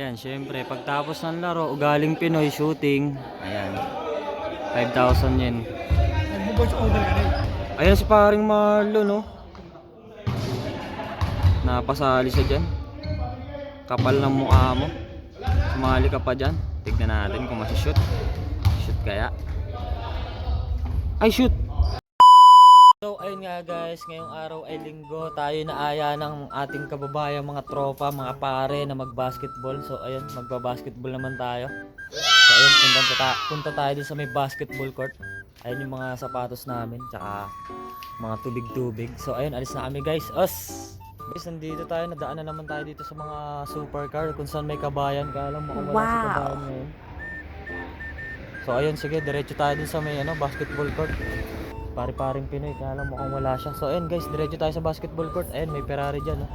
Ayan, syempre, pagtapos ng laro, ugaling Pinoy shooting. Ayan. 5,000 yen. Ayan si paring Marlon, no? Napasali siya dyan. Kapal ng mukha mo. Sumali ka pa dyan. Tignan natin kung masishoot. Shoot kaya. Ay, shoot! So, ayun nga guys, ngayong araw ay linggo, tayo naaya ng ating kababayan, mga tropa, mga pare na mag-basketball. So, ayun, magba-basketball naman tayo. So, ayun, punta, ta punta tayo din sa may basketball court. Ayun yung mga sapatos namin, tsaka mga tubig-tubig. So, ayun, alis na kami guys. Os! Guys, nandito tayo, nadaan na naman tayo dito sa mga supercar kung saan may kabayan. Kaya lang mukhang wala sa Wow. kabayan ngayon. So, ayun, sige, diretso tayo din sa may ano, basketball court. Pare-paring Pinoy, kaya lang mukhang wala siya. So, ayun guys, diretso tayo sa basketball court. Ayun, may Ferrari dyan, oh.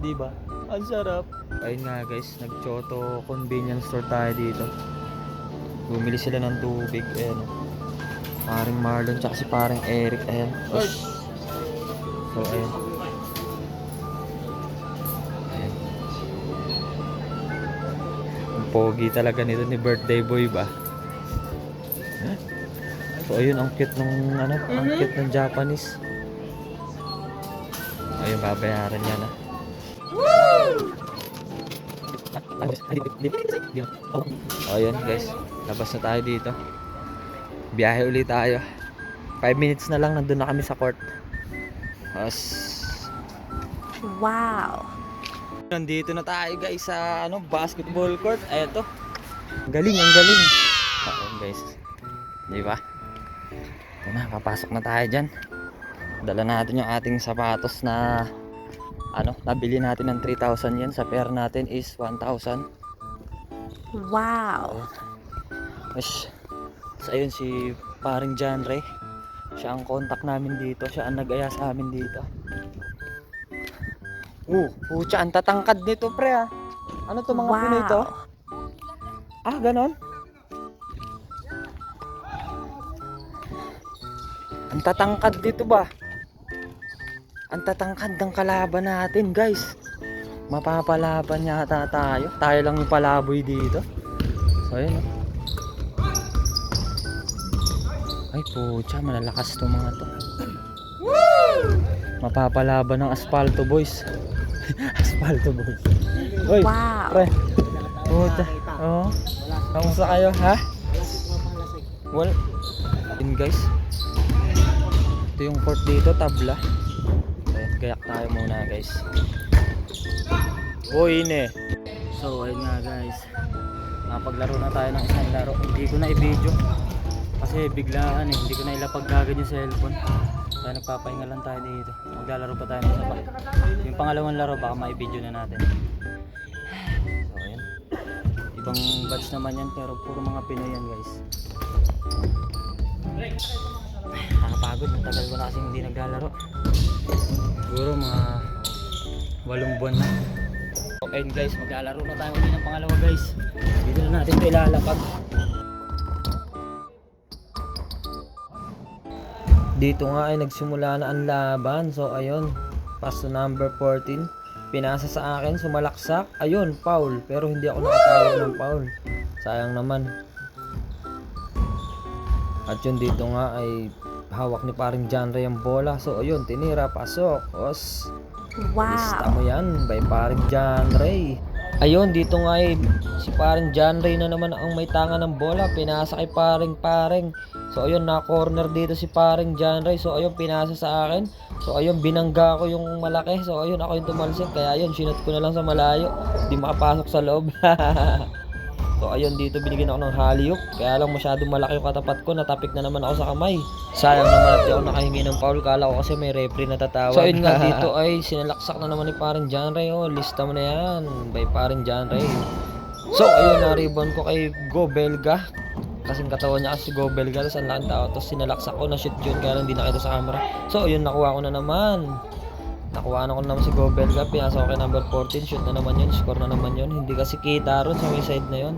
Di ba? Ang sarap. Ayun nga guys, nag-Choto convenience store tayo dito. Bumili sila ng tubig, ayun. oh. Paring Marlon, tsaka si paring Eric. Ush. So, ayun. Ang pogi talaga nito ni birthday boy ba? So ayun, ang cute ng ano, ang cute ng Japanese. Ayun, babayaran niya na. Oh, ayun guys, labas na tayo dito. Biyahe ulit tayo. 5 minutes na lang, nandun na kami sa court. As... Wow. Nandito na tayo guys sa ano, basketball court. Eto. Galing, ang galing. Ayun guys. Di ba? Ito na, papasok na tayo dyan. Dala natin yung ating sapatos na ano, nabili natin ng 3,000 yen. Sa pair natin is 1,000. Wow. Ish. So, ayun si paring John Ray. Siya ang contact namin dito. Siya ang nag-aya sa amin dito. Oh, pucha, ang tatangkad nito, pre ah. Ano to mga Wow. Pinoy to? Ah, ganon? Ang tatangkad dito ba? Ang tatangkad ng kalaban natin, guys. Mapapalaban yata tayo. Tayo lang yung palaboy dito. So, ayun oh. Ay, pucha, malalakas to mga to. Mapapalaban ng asfalto, boys. asfalto, boys. Uy, Wow. pre. Pucha. Oo. Kamusta kayo, ha? Well, yun guys. Ito yung court dito, tabla. Ayan, gayak tayo muna, guys. Uy, ine. So, ayun nga, guys. Napaglaro na tayo ng isang laro. Hindi ko na i-video. Kasi biglaan eh, hindi ko na ilapag kagad yung cellphone. Kaya nagpapahinga lang tayo dito. Maglalaro pa tayo ng pa. Yung pangalawang laro baka ma-video na natin. So ayan. Ibang batch naman yan pero puro mga Pinoy yan guys. Nakapagod, matagal ko na kasi hindi naglalaro. Siguro mga walong buwan na. Ayun guys, maglalaro na tayo ulit ng pangalawa guys. Dito na natin ito ilalapag. Dito nga ay nagsimula na ang laban. So ayun, pass to number 14. Pinasa sa akin, sumalaksak. Ayun, foul. Pero hindi ako nakatawag ng foul. Sayang naman. At yun dito nga ay hawak ni paring John Ray ang bola. So ayun, tinira, pasok. Os, lista Wow. mo yan by paring John Ray. Ayun, dito nga ay si paring John Ray na naman ang may tanga ng bola. Pinasa kay paring paring. So ayun, na corner dito si paring John Ray. So ayun, pinasa sa akin. So ayun, binangga ko yung malaki. So ayun, ako yung tumalsik. Kaya ayun, sinot ko na lang sa malayo. Di makapasok sa loob. so ayun, dito binigyan ako ng haliyok. Kaya lang masyadong malaki yung katapat ko. Natapik na naman ako sa kamay. Sayang naman at di ako nakahingi ng foul. Kala ko kasi may referee na tatawag. So ayun nga, dito ay sinalaksak na naman ni paring John Ray. Oh, lista mo na yan. By paring John Ray. So, ayun na ribbon ko kay Go Belga. Kasing katawan niya kasi si Go Belga. Tapos ang laking tao. Tapos sinalaksak ko na shoot yun. Kaya lang hindi nakita sa camera. So, ayun nakuha ko na naman. Nakuha na ko na naman si Go Belga. Pinasa ko kay number 14. Shoot na naman yun. Score na naman yun. Hindi kasi kita ron sa may side na yun.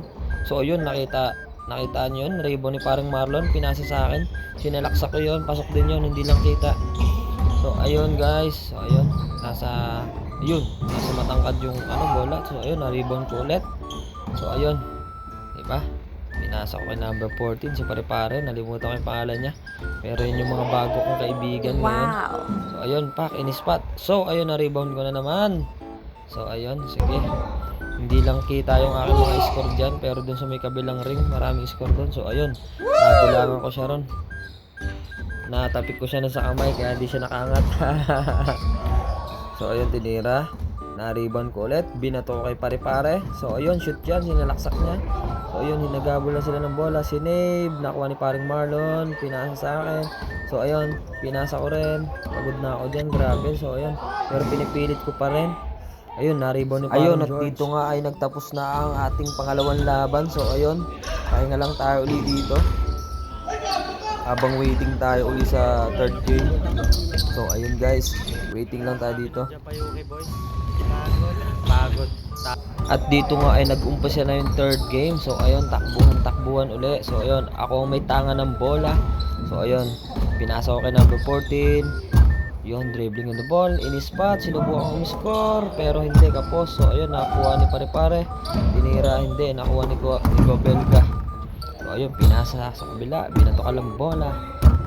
So, ayun nakita. Nakita niyo yun. Ribbon ni parang Marlon. Pinasa sa akin. Sinalaksak ko yun. Pasok din yun. Hindi lang kita. So, ayun guys. So, ayun. Nasa, yun. Nasa matangkad yung ano, bola. So, ayun. Na-ribbon ko ulit. So ayun. Diba? Pinasa ko kay number 14 si pare-pare. Nalimutan ko yung pangalan niya. Pero yun yung mga bago kong kaibigan ngayon. So ayun, pack in spot. So ayun, na-rebound ko na naman. So ayun, sige. Hindi lang kita yung aking mga score dyan. Pero dun sa may kabilang ring, maraming score dun. So ayun, nagulangan ko siya ron. Natapik ko siya na sa kamay kaya di siya nakangat. so ayun, tinira. Na-rebound ko ulit. Binato kay pare-pare. So ayun, shoot yan. Sinalaksak niya. So ayun, hinagabol na sila ng bola. Si Nave, nakuha ni paring Marlon. Pinasa sa akin. So ayun, pinasa ko rin. Pagod na ako dyan, grabe. So ayun, pero pinipilit ko pa rin. Ayun, na-rebound ni paring Ayun, at dito nga ay nagtapos na ang ating pangalawang laban. So ayun, pahinga lang tayo uli dito. Habang waiting tayo uli sa third game. So ayun guys, waiting lang tayo dito. Pagod. At dito nga ay nag-umpisa na yung third game. So ayun, takbuhan takbuhan uli. So ayun, ako may tanga ng bola. So ayun, pinasa ko kay number 14. Yun, dribbling on the ball, in spot, sinubukan ko score, pero hindi kapos. So ayun, nakuha ni pare-pare. Tinira, hindi, nakuha ni, Go, ni Gobelga. So ayun, pinasa sa kabila, binato ka lang bola.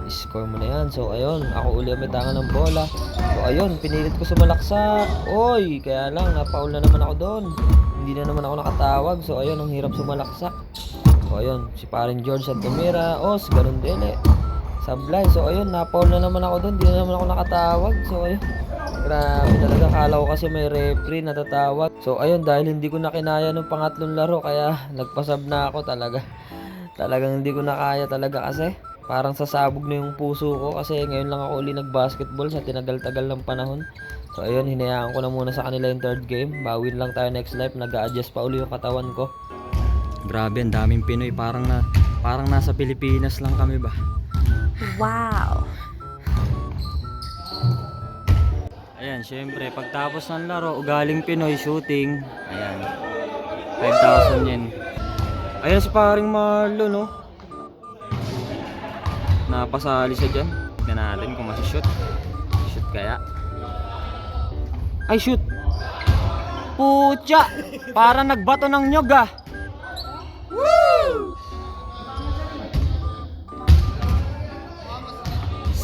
Score mo na yan. So ayun, ako uli ang may ng bola. So ayun, pinilit ko sumalaksak. Oy, kaya lang, napaul na naman ako doon. Hindi na naman ako nakatawag. So ayun, ang hirap sumalaksak. So ayun, si parin George at tumira. Os, ganun din eh. Sablay. So ayun, napaul na naman ako doon. Hindi na naman ako nakatawag. So ayun. Grabe talaga. Kala ko kasi may referee natatawag. So ayun, dahil hindi ko na kinaya ng pangatlong laro. Kaya nagpasab na ako talaga. Talagang hindi ko na kaya talaga kasi. Parang sasabog na yung puso ko kasi ngayon lang ako uli nag-basketball sa tinagal-tagal ng panahon. So ayun, hinayaan ko na muna sa kanila yung third game. Bawin lang tayo next life. Nag-a-adjust pa uli yung katawan ko. Grabe, ang daming Pinoy. Parang na parang nasa Pilipinas lang kami ba? Wow. Ayan, syempre, pagtapos ng laro, ugaling Pinoy shooting. Ayan. 5,000 yen. Ayan si paring Marlon, no? Napasali siya dyan. Tignan natin kung masishoot. Shoot kaya. Ay, shoot! Pucha! Para nagbato ng nyog ah!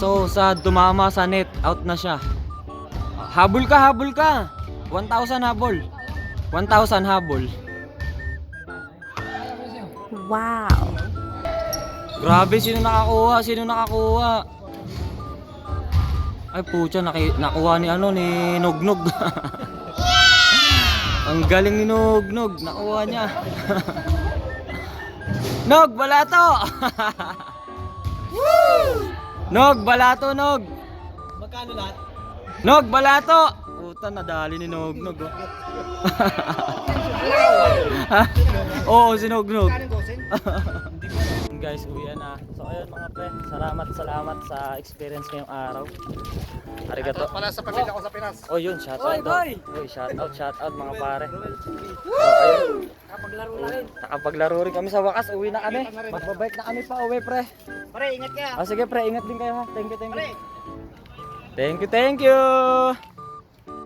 So, sa dumama sa net, out na siya. Habol ka, habol ka. 1,000 habol. 1,000 habol. Wow. Grabe, sino nakakuha? Sino nakakuha? Ay, putya, naki, nakuha ni ano, ni Nugnog. Ang galing ni Nugnog. Nakuha niya. Nog, balato! Nog, balato, Nog! Magkano lahat? Nog, balato! Puta, nadali ni Nognog. Oh. Oo, si Nognog. Guys, uwian na. So ayun mga pre, salamat salamat sa experience ngayong araw. Arigato. Pala sa pamilya ko sa Pinas. Oh yun, shout out daw. Oy, shout out, shout out mga pare. So ayun, Kapaglaro na rin. nakapaglaro rin kami sa wakas, uwi na kami. Magbabike na kami pa uwi pre. Pare, ingat ka. Ah, sige pre, ingat din kayo ha. Thank you, thank you. Thank you, thank you.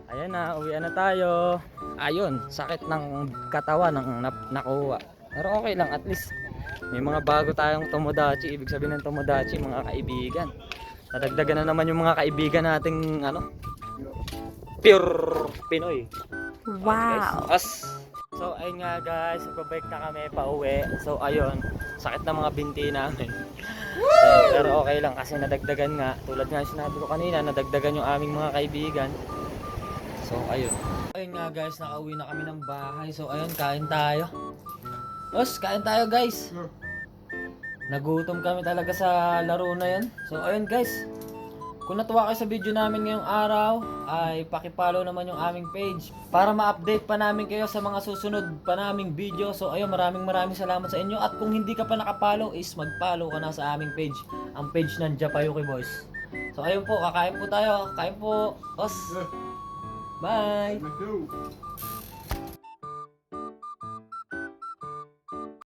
Ayan na, uwian na tayo. Ayun, sakit ng katawan ng nap- nakuha. Pero okay lang, at least may mga bago tayong tomodachi. Ibig sabihin ng tomodachi, mga kaibigan. Nadagdagan na naman yung mga kaibigan nating ano, pure Pinoy. Wow. Guys, as So ayun nga guys, nagbabike na kami pa uwi. So ayun, sakit na mga binti namin. So, pero okay lang kasi nadagdagan nga. Tulad nga sinabi ko kanina, nadagdagan yung aming mga kaibigan. So ayun. Ayun nga guys, nakauwi na kami ng bahay. So ayun, kain tayo. Os, kain tayo guys. Nagutom kami talaga sa laro na yan. So ayun guys, kung natuwa kayo sa video namin ngayong araw, ay pakipollow naman yung aming page para ma-update pa namin kayo sa mga susunod pa naming video. So ayun, maraming maraming salamat sa inyo. At kung hindi ka pa nakapollow is mag-follow ka na sa aming page. Ang page ng Japayuki Boys. So ayun po, kakain po tayo. Kain po. Os. Bye.